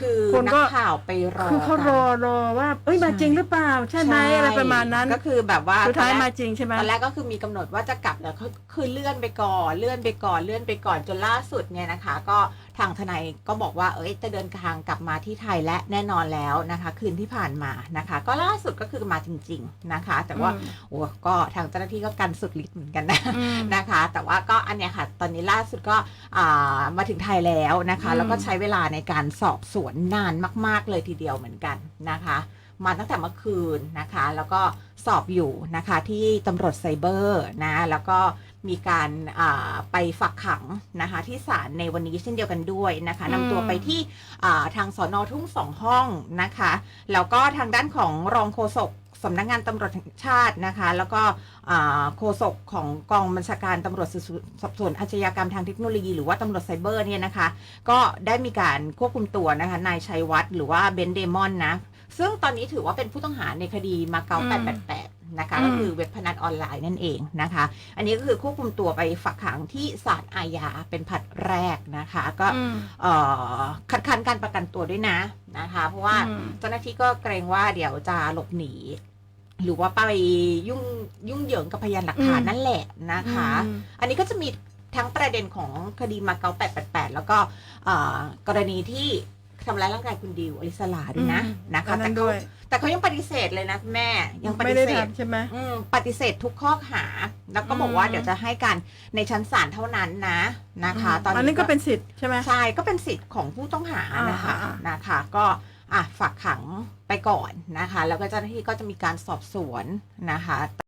คือคนนัก็ กข่าวไปรอคือเขารอรอว่า เอ้ยมาใช่จริงหรือเปล่า ใช่ไหมอะไรประมาณนั้น ก็คือแบบว่าสุดท้ายตอนแรมากจริงใช่ไหม ตอนแรกก็คือมีกำหนดว่าจะกลับแล้วก็คือเลื่อนไปก่อนเลื่อนไปก่อนเลื่อนไปก่อนจนล่าสุดเนี่ยนะคะ ก็ ทางทนายก็บอกว่าเอ้ยจะเดินทางกลับมาที่ไทยและแน่นอนแล้วนะคะ คืนที่ผ่านมานะคะ ก็ล่าสุดก็คือมาจริง ๆนะคะ แต่ว่าอืมโอ้ก็ทางเจ้าหน้าที่ก็กันสุดฤทธิ์เหมือนกันนะอืมนะคะ แต่ว่าก็อันเนี้ยค่ะ ตอนนี้ล่าสุดก็อ่ามาถึงไทยแล้วนะคะอืมแล้วก็ใช้เวลาในการสอบสวนนานมาก ๆ เลยทีเดียวเหมือนกันนะคะมาตั้งแต่เมื่อคืนนะคะ แล้วก็สอบอยู่นะคะที่ตำรวจไซเบอร์นะ แล้วก็ มีการอ่าไปฝักขังนะคะที่ศาลในวันนี้เช่นเดียวกันด้วยนะคะนำตัวไปที่อ่าทางสอนอทุ่งสองห้องนะคะแล้วก็ทางด้านของรองโฆษกสำนักงานตำรวจแห่งชาตินะคะ แล้วก็อ่าโฆษกของกองบัญชาการตำรวจสืบสวนสอบสวนอาชญากรรมทางเทคโนโลยีหรือว่าตำรวจไซเบอร์เนี่ยนะคะ ก็ได้มีการควบคุมตัวนะคะนายชัยวัฒน์หรือว่าเบนเดมอนนะ ซึ่งตอนนี้ถือว่าเป็นผู้ต้องหาในคดีมาเก๊าอืม888 นะคะอืมก็คือเว็บพนันออนไลน์นั่นเองนะคะ อันนี้ก็คือควบคุมตัวไปฝักขังที่ศาลอาญาเป็นผลัดแรกนะคะ ก็อืมเอ่อคัดค้านการประกันตัวด้วยนะนะคะ เพราะว่าอืมเจ้าหน้าที่ก็เกรงว่าเดี๋ยวจะหลบหนี หรือว่าไปยุ่งยุ่งเหยิงกับพยานหลักฐานอืมนั่นแหละนะคะอืมอันนี้ก็จะมีทั้งประเด็นของคดีมาเก๊า888 แล้วก็เอ่อกรณีที่ ทำร้ายร่างกายคุณดิวอลิสลาด้วยนะอืมนะคะอันนั้แต่นเขาด้วยแต่เขายังปฏิเสธเลยนะคุณแม่ ยังปไม่ฏิได้เสธทำใช่ไหมอืมปฏิเสธทุกข้อหา แล้วก็บอกว่าอืมเดี๋ยวจะให้การในชั้นศาลเท่านั้นนะนะคะ ตอนอันนี้นี้ก็เป็นสิทธิ์ใช่ไหมใช่ก็เป็นสิทธิ์ของผู้ต้องหานะคะอ่าอ่าอ่านนะคะ ก็อะฝากขังไปก่อนนะคะ แล้วก็เจ้าหน้าที่ก็จะมีการสอบสวนนะคะ